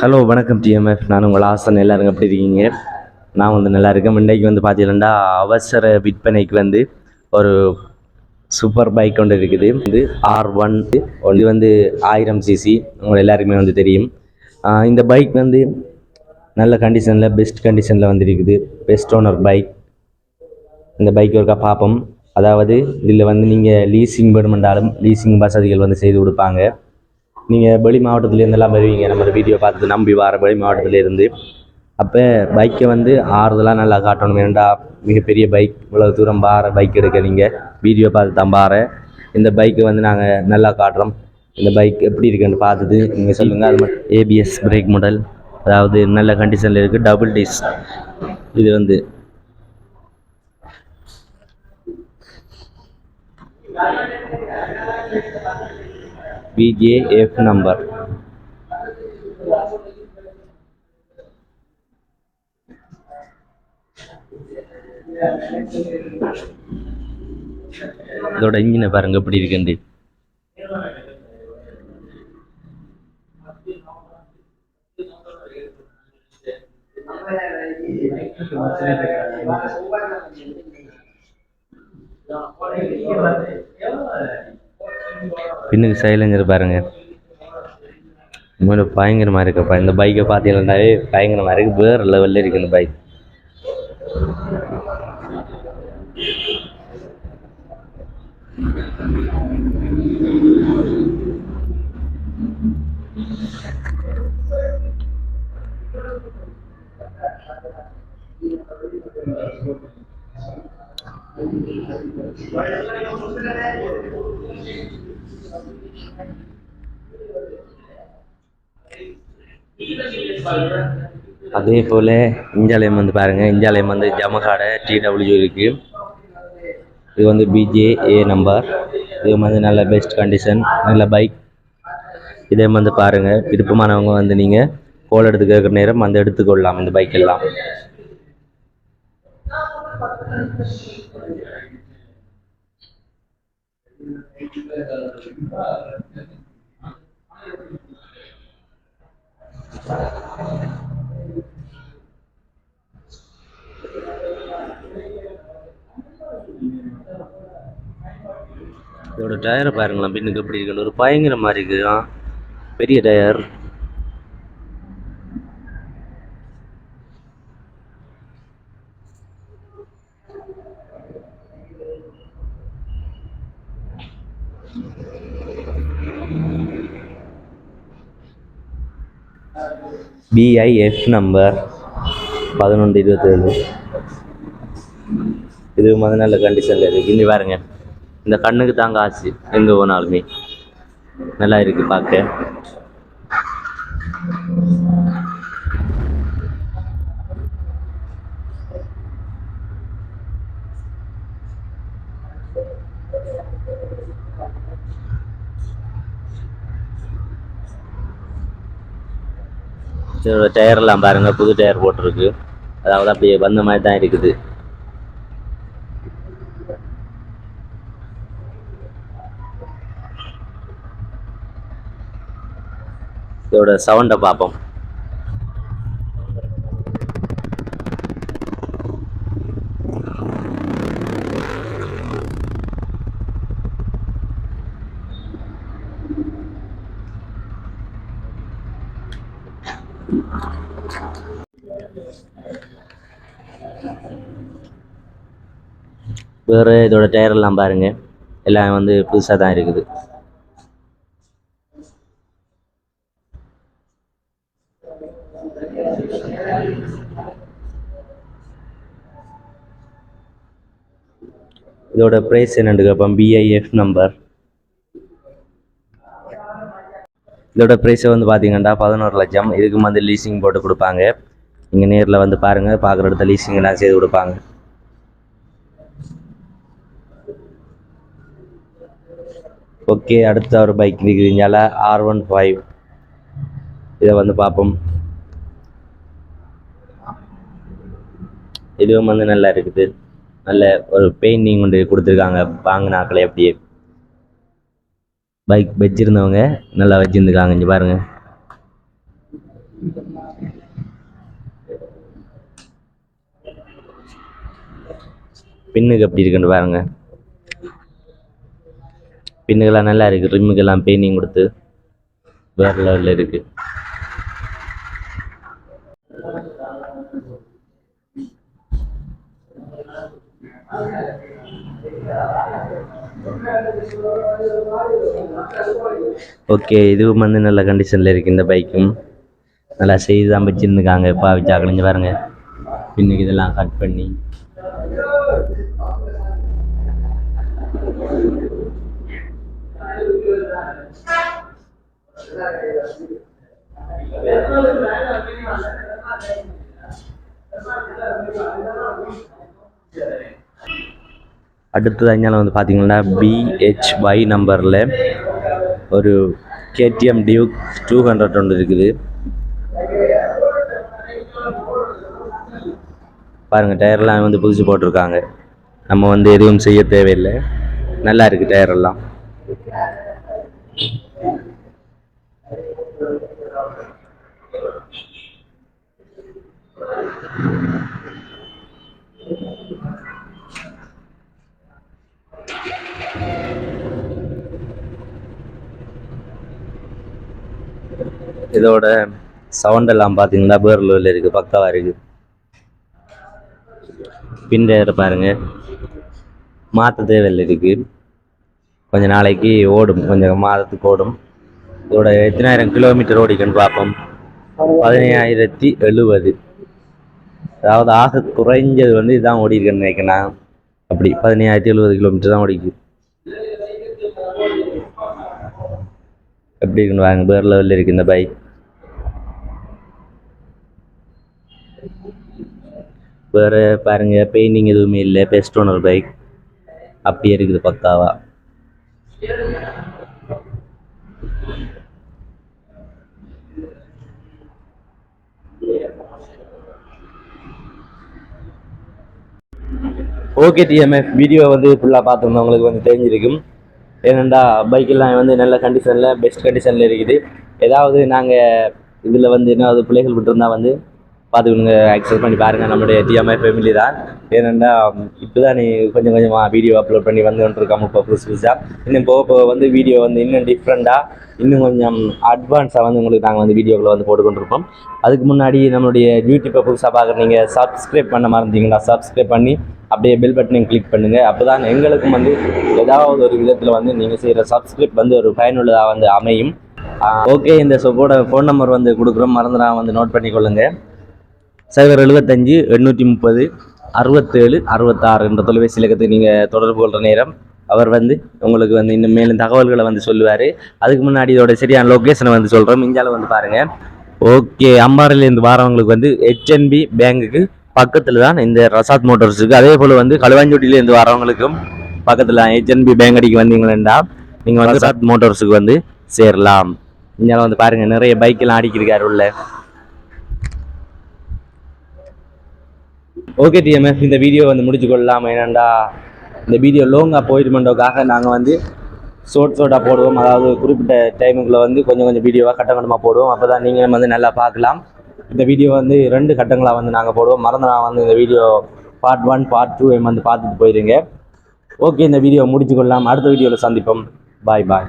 Hello வணக்கம் TMF நான் உங்கள் ஆசன். எல்லாரும் எப்படி இருக்கீங்க? நான் வந்து நல்லா இருக்கேன். இன்றைக்கு வந்து பார்த்தீங்கன்னா அவசர விற்பனைக்கு வந்து ஒரு சூப்பர் பைக் ஒன்று இருக்குது. இது ஆர் ஒன் இது வந்து ஆயிரம் சிசி உங்கள் எல்லாருக்குமே வந்து தெரியும். இந்த பைக் வந்து நல்ல கண்டிஷனில் பெஸ்ட் கண்டிஷனில் வந்துருக்குது. பெஸ்ட் ஓனர் பைக் இந்த பைக் ஒருக்கா பார்ப்போம். அதாவது இதில் வந்து நீங்கள் லீசிங் வேணுமென்றாலும் லீசிங் வசதிகள் வந்து செய்து கொடுப்பாங்க. நீங்கள் வெளி மாவட்டத்துலேருந்தெல்லாம் வருவீங்க. நம்ம வீடியோ பார்த்து நம்பி வர வெளி மாவட்டத்துலேருந்து அப்போ பைக்கை வந்து ஆறுதலாக நல்லா காட்டணும். ஏன்டா மிகப்பெரிய பைக் இவ்வளோ தூரம் பார பைக் எடுக்க நீங்கள் வீடியோ பார்த்து தான் பார இந்த பைக்கை வந்து நாங்கள் நல்லா காட்டுறோம். இந்த பைக் எப்படி இருக்குன்னு பார்த்துட்டு நீங்கள் சொல்லுங்கள் அது மட்டும் ஏபிஎஸ் பிரேக் மாடல் அதாவது நல்ல கண்டிஷனில் இருக்குது டபுள் டிஸ் இது வந்து VJF நம்பர் இதோட இன்ஜினை பாருங்க எப்படி இருக்குண்டு பின்னுக்கு சைலஞ்சர் பாருங்க. உண்மையில பயங்கரமாக இருக்குப்பா இந்த பைக்கை பார்த்தீங்கன்னாவே பயங்கரமாக இருக்குது வேறு லெவலில் இருக்குது இந்த பைக் அதே போல் இஞ்சாலயம் வந்து பாருங்கள் இஞ்சாலயம் வந்து ஜமகாடை டிடபிள்யூ இருக்குது இது வந்து பிஜே ஏ நம்பர் இது வந்து நல்ல பெஸ்ட் கண்டிஷன் நல்ல பைக் இதே வந்து பாருங்கள் விருப்பமானவங்க வந்து நீங்கள் கோல் எடுத்து கேட்குற நேரம் வந்து எடுத்துக்கொள்ளலாம் இந்த பைக் எல்லாம். இதோட டயரை பாருங்களேன் பின்னுக்கு எப்படி இருக்குன்னு ஒரு பயங்கர மாதிரி இருக்குதான் பெரிய டயர் பிஐஎஃப் நம்பர் பதினொன்று இருபத்தேழு. இது மாதிரி நல்ல கண்டிஷனில் இருக்குது இங்கே பாருங்க. இந்த கண்ணுக்கு தான் காசு. எங்கே போனாலுமே. நல்லா இருக்கு பார்க்க. இதோட டயர்லாம் பாருங்கள் புது டயர் போட்டிருக்கு. அதாவது அப்படியே வந்த மாதிரி தான் இருக்குது. இதோட சவுண்டை பார்ப்போம். வேறு இதோட டயர் எல்லாம் பாருங்க. எல்லாம் வந்து புதுசாக தான் இருக்குது. இதோட ப்ரைஸ் என்னன்னு கேட்போம். பிஐஎஃப் நம்பர் இதோட ப்ரைஸை வந்து பார்த்தீங்கன்னா பதினோரு லட்சம். இதுக்கு வந்து லீசிங் போட்டு கொடுப்பாங்க. நீங்கள் நேரில் வந்து பாருங்கள் பார்க்குற இடத்த லீசிங் எல்லாம் செய்து கொடுப்பாங்க. ஓகே அடுத்த ஒரு பைக் இருக்குதுங்களா ஆர் ஒன் ஃபைவ் இதை வந்து பார்ப்போம். இதுவும் வந்து நல்லா இருக்குது. நல்ல ஒரு பெயிண்டிங் கொண்டு கொடுத்துருக்காங்க. வாங்கினாக்களே அப்படியே. பைக் வச்சுருந்தவங்க நல்லா வச்சுருந்துருக்காங்க. இங்கே பாருங்கள் பின்னுக்கு எப்படி இருக்குன்னு பாருங்கள் பின்னுகள்லாம் நல்லா இருக்குது ரிம்முக்கெல்லாம் பெயிண்டிங் கொடுத்து வேறு லெவலில் இருக்குது ஓகே இதுவும் வந்து நல்ல கண்டிஷனில் இருக்குது இந்த பைக்கும் நல்லா செய்து தான் வச்சுருந்துக்காங்க பாவிச்சா கழிஞ்சு பாருங்க. பின்னுக்கு இதெல்லாம் கட் பண்ணி. அடுத்தது அஞ்சால வந்து பார்த்தீங்கன்னா பிஹெச்ஒய் நம்பரில் ஒரு கேடிஎம் டியூக் டூ ஹண்ட்ரட் ஒன்று இருக்குது. பாருங்கள் டயர்லாம் வந்து புதுசு போட்டிருக்காங்க. நம்ம வந்து எதுவும் செய்ய தேவையில்லை. நல்லா இருக்குது டயர் எல்லாம். இதோட சவுண்ட் எல்லாம் பார்த்தீங்கன்னா பேர்லூரில் இருக்குது பக்காவாக இருக்குது பின் டயர் பாருங்க. மாற்ற தேவையில்லை இருக்கு கொஞ்ச நாளைக்கு ஓடும் கொஞ்சம் மாதத்துக்கு ஓடும். இதோட எத்தனாயிரம் கிலோமீட்டர் ஓடிக்குன்னு பார்ப்போம். பதினையாயிரத்தி எழுபது. அதாவது ஆக குறைஞ்சது வந்து இதான் ஓடி இருக்குன்னு நினைக்கிறேன் அப்படி பதினையாயிரத்தி எழுபது கிலோமீட்டர் தான் ஓடிக்கு எப்படி இருக்குன்னு வாங்க வேறு லெவலில் இருக்குது இந்த பைக் வேறு பாருங்கள் பெயிண்டிங் எதுவுமே இல்லை பெஸ்ட் ஓனர் பைக் அப்படியே இருக்குது பக்காவாக ஓகே டிஎம்எஃப் வீடியோ வந்து ஃபுல்லாக பார்த்துருந்தவங்களுக்கு வந்து தெரிஞ்சிருக்கும். ஏனெண்டா பைக்கெல்லாம் வந்து நல்ல கண்டிஷனில் பெஸ்ட் கண்டிஷனில் இருக்குது. ஏதாவது நாங்கள் இதில் வந்து என்ன பிள்ளைகள் விட்டுருந்தா வந்து பார்த்துக்கணுங்க அக்செப்ட் பண்ணி பாருங்கள் நம்மளுடைய டிஎம்ஐ ஃபேமிலி தான். ஏனெண்டா இப்போ தான் நீ கொஞ்சம் கொஞ்சமாக வீடியோ அப்லோட் பண்ணி வந்து இப்போ புதுசு புதுசாக இன்னும் போக போக வந்து வீடியோ வந்து இன்னும் டிஃப்ரெண்ட்டாக இன்னும் கொஞ்சம் அட்வான்ஸாக வந்து உங்களுக்கு நாங்கள் வந்து வீடியோக்களை வந்து போட்டுக்கொண்டிருப்போம். அதுக்கு முன்னாடி நம்மளுடைய யூடியூப்பை புதுசாக பார்க்குற நீங்கள் சப்ஸ்கிரைப் பண்ண மறந்தீங்கன்னா சப்ஸ்கிரைப் பண்ணி அப்படியே பெல் பட்டனையும் கிளிக் பண்ணுங்கள் அப்போ தான் எங்களுக்கும் வந்து ஏதாவது ஒரு விதத்தில் வந்து நீங்கள் செய்கிற சப்ஸ்கிரைப் வந்து ஒரு பயனுள்ளதாக வந்து அமையும். ஓகே இந்த சொப்போட ஃபோன் நம்பர் வந்து கொடுக்குறோம். மறந்துடா வந்து நோட் பண்ணிக்கொள்ளுங்கள் சைபர் எழுபத்தஞ்சு எண்ணூற்றி முப்பது அறுபத்தேழு அறுபத்தாறு என்ற தொலைபேசி இலக்கத்துக்கு நீங்கள் தொடர்பு கொள்கிற நேரம். அவர் வந்து உங்களுக்கு வந்து இன்னும் மேலும் தகவல்களை வந்து சொல்லுவார். அதுக்கு முன்னாடி இதோட சரியான லொக்கேஷனை வந்து சொல்கிறோம் இந்தியாவில் வந்து பாருங்கள் ஓகே அம்பாறையிலேருந்து வரவங்களுக்கு வந்து ஹெச்என்பி பேங்குக்கு பக்கத்தில் தான் இந்த ரசாத் மோட்டார்ஸ் இருக்குது அதே போல் வந்து களுவாஞ்சோட்டிலேருந்து வரவங்களுக்கும் பக்கத்தில் ஹெச்என்பி பேங்க் அடிக்கு வந்தீங்களா நீங்கள் வந்து ரசாத் மோட்டார்ஸுக்கு வந்து சேரலாம். இந்தியாவில் வந்து பாருங்கள் நிறைய பைக்கெல்லாம் அடிக்கிருக்காரு உள்ள. ஓகே டிஎம்எஃப் இந்த வீடியோ வந்து முடிச்சு கொள்ளலாம் ஏன்னாண்டா இந்த வீடியோ லோங்காக போயிடுமெண்டோக்காக நாங்கள் வந்து ஷோர்ட் ஷோர்ட்டாக போடுவோம். அதாவது குறிப்பிட்ட டைமுக்குள்ளே வந்து கொஞ்சம் கொஞ்சம் வீடியோவாக கட்ட கட்டமாக போடுவோம். அப்போ தான் நீங்களும் வந்து நல்லா பார்க்கலாம். இந்த வீடியோ வந்து ரெண்டு கட்டங்களாக வந்து நாங்கள் போடுவோம். மறந்து நான் வந்து இந்த video part one part two வந்து பார்த்துட்டு போயிருங்க. ஓகே இந்த வீடியோ முடிச்சு கொள்ளலாம் அடுத்த வீடியோவில் சந்திப்போம். பாய் பாய்